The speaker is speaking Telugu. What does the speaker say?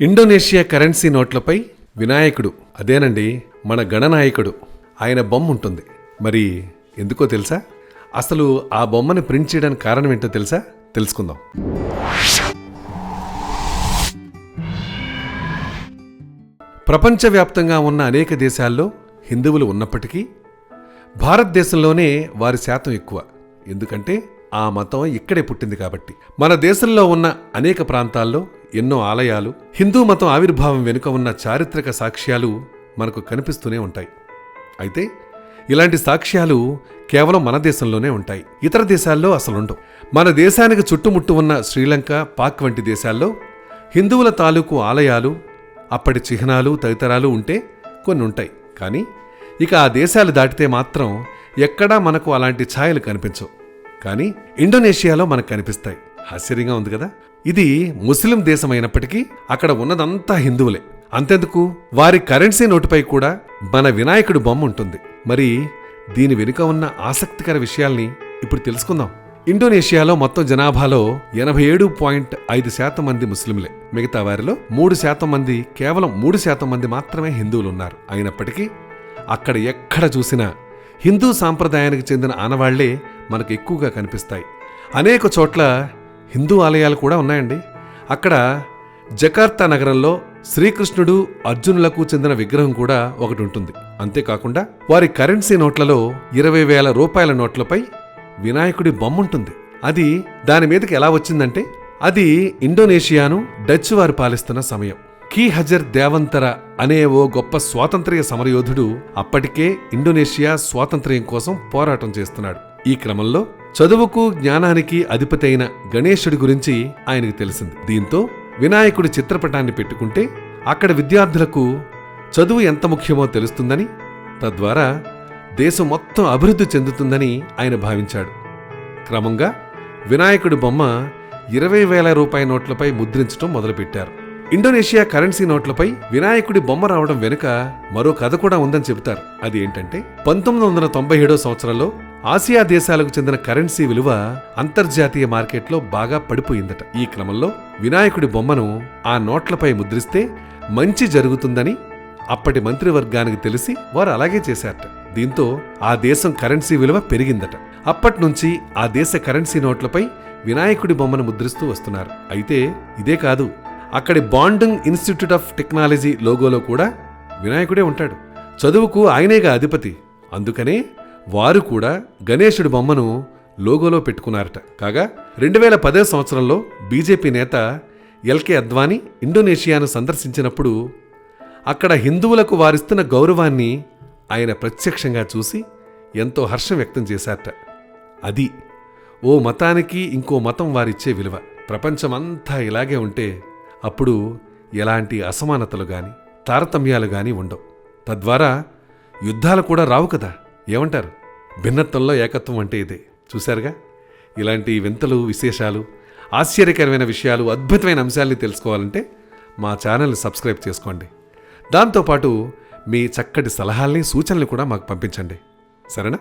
ఇండోనేషియా కరెన్సీ నోట్లపై వినాయకుడు అదేనండి మన గణనాయకుడు. ఆయన బొమ్మ ఉంటుంది మరి ఎందుకో తెలుసా? అసలు ఆ బొమ్మని ప్రింట్ చేయడానికి కారణం ఏంటో తెలుసా? తెలుసుకుందాం. ప్రపంచవ్యాప్తంగా ఉన్న అనేక దేశాల్లో హిందువులు ఉన్నప్పటికీ భారతదేశంలోనే వారి శాతం ఎక్కువ. ఎందుకంటే ఆ మతం ఇక్కడే పుట్టింది కాబట్టి. మన దేశంలో ఉన్న అనేక ప్రాంతాల్లో ఎన్నో ఆలయాలు హిందూ మతం ఆవిర్భావం వెనుక ఉన్న చారిత్రక సాక్ష్యాలు మనకు కనిపిస్తూనే ఉంటాయి. అయితే ఇలాంటి సాక్ష్యాలు కేవలం మన దేశంలోనే ఉంటాయి. ఇతర దేశాల్లో అసలుండవు. మన దేశానికి చుట్టుముట్టు ఉన్న శ్రీలంక పాక్ వంటి దేశాల్లో హిందువుల తాలూకు ఆలయాలు అప్పటి చిహ్నాలు తదితరాలు ఉంటే కొన్ని ఉంటాయి కానీ ఇక ఆ దేశాలు దాటితే మాత్రం ఎక్కడా మనకు అలాంటి ఛాయలు కనిపించవు. కానీ ఇండోనేషియాలో మనకు కనిపిస్తాయి. ఆశ్చర్యంగా ఉంది కదా! ఇది ముస్లిం దేశం అయినప్పటికీ అక్కడ ఉన్నదంతా హిందువులే. అంతెందుకు? వారి కరెన్సీ నోటుపై కూడా మన వినాయకుడు బొమ్మ ఉంటుంది. మరి దీని వెనుక ఉన్న ఆసక్తికర విషయాల్ని ఇప్పుడు తెలుసుకుందాం. ఇండోనేషియాలో మొత్తం జనాభాలో ఎనభై ఏడు పాయింట్ ఐదు శాతం మంది ముస్లింలే. మిగతా వారిలో మూడు శాతం మంది కేవలం మూడు శాతం మంది మాత్రమే హిందువులు ఉన్నారు అయినప్పటికీ అక్కడ ఎక్కడ చూసినా హిందూ సాంప్రదాయానికి చెందిన ఆనవాళ్ళే మనకు ఎక్కువగా కనిపిస్తాయి. అనేక చోట్ల హిందూ ఆలయాలు కూడా ఉన్నాయండి. అక్కడ జకార్తా నగరంలో శ్రీకృష్ణుడు అర్జునులకు చెందిన విగ్రహం కూడా ఒకటి ఉంటుంది. అంతేకాకుండా వారి కరెన్సీ నోట్లలో ఇరవై వేల రూపాయల నోట్లపై వినాయకుడి బొమ్మ ఉంటుంది. అది దాని మీదకి ఎలా వచ్చిందంటే అది ఇండోనేషియాను డచ్ వారు పాలిస్తున్న సమయం. కీ హజర్ దేవంతర అనే ఓ గొప్ప స్వాతంత్ర్య సమరయోధుడు అప్పటికే ఇండోనేషియా స్వాతంత్ర్యం కోసం పోరాటం చేస్తున్నాడు. ఈ క్రమంలో చదువుకు జ్ఞానానికి అధిపతైన గణేశుడి గురించి ఆయనకు తెలిసింది. దీంతో వినాయకుడి చిత్రపటాన్ని పెట్టుకుంటే అక్కడ విద్యార్థులకు చదువు ఎంత ముఖ్యమో తెలుస్తుందని తద్వారా దేశం మొత్తం అభివృద్ధి చెందుతుందని ఆయన భావించాడు. క్రమంగా వినాయకుడి బొమ్మ ఇరవై వేల రూపాయల నోట్లపై ముద్రించడం మొదలుపెట్టారు. ఇండోనేషియా కరెన్సీ నోట్లపై వినాయకుడి బొమ్మ రావడం వెనుక మరో కథ కూడా ఉందని చెబుతారు. అది ఏంటంటే పంతొమ్మిది వందల తొంభై ఏడో సంవత్సరంలో ఆసియా దేశాలకు చెందిన కరెన్సీ విలువ అంతర్జాతీయ మార్కెట్లో బాగా పడిపోయిందట. ఈ క్రమంలో వినాయకుడి బొమ్మను ఆ నోట్లపై ముద్రిస్తే మంచి జరుగుతుందని అప్పటి మంత్రివర్గానికి తెలిసి వారు అలాగే చేశారట. దీంతో ఆ దేశం కరెన్సీ విలువ పెరిగిందట. అప్పట్నుంచి ఆ దేశ కరెన్సీ నోట్లపై వినాయకుడి బొమ్మను ముద్రిస్తూ వస్తున్నారు. అయితే ఇదే కాదు అక్కడి బాండింగ్ ఇన్స్టిట్యూట్ ఆఫ్ టెక్నాలజీ లోగోలో కూడా వినాయకుడే ఉంటాడు. చదువుకు ఆయనేగా అధిపతి. అందుకనే వారు కూడా గణేశుడి బొమ్మను లోగోలో పెట్టుకున్నారట. కాగా రెండు వేల పదే సంవత్సరంలో బీజేపీ నేత ఎల్కే అద్వానీ ఇండోనేషియాను సందర్శించినప్పుడు అక్కడ హిందువులకు వారిస్తున్న గౌరవాన్ని ఆయన ప్రత్యక్షంగా చూసి ఎంతో హర్షం వ్యక్తం చేశారట. అది ఓ మతానికి ఇంకో మతం వారిచ్చే విలువ. ప్రపంచమంతా ఇలాగే ఉంటే అప్పుడు ఎలాంటి అసమానతలు కానీ తారతమ్యాలు కానీ ఉండవు. తద్వారా యుద్ధాలు కూడా రావు కదా? ఏమంటారు? భిన్నత్వంలో ఏకత్వం అంటే ఇదే. చూశారుగా? ఇలాంటి వింతలు విశేషాలు ఆశ్చర్యకరమైన విషయాలు అద్భుతమైన అంశాల్ని తెలుసుకోవాలంటే మా ఛానల్ని సబ్స్క్రైబ్ చేసుకోండి. దాంతోపాటు మీ చక్కటి సలహాల్ని సూచనలు కూడా మాకు పంపించండి. సరేనా?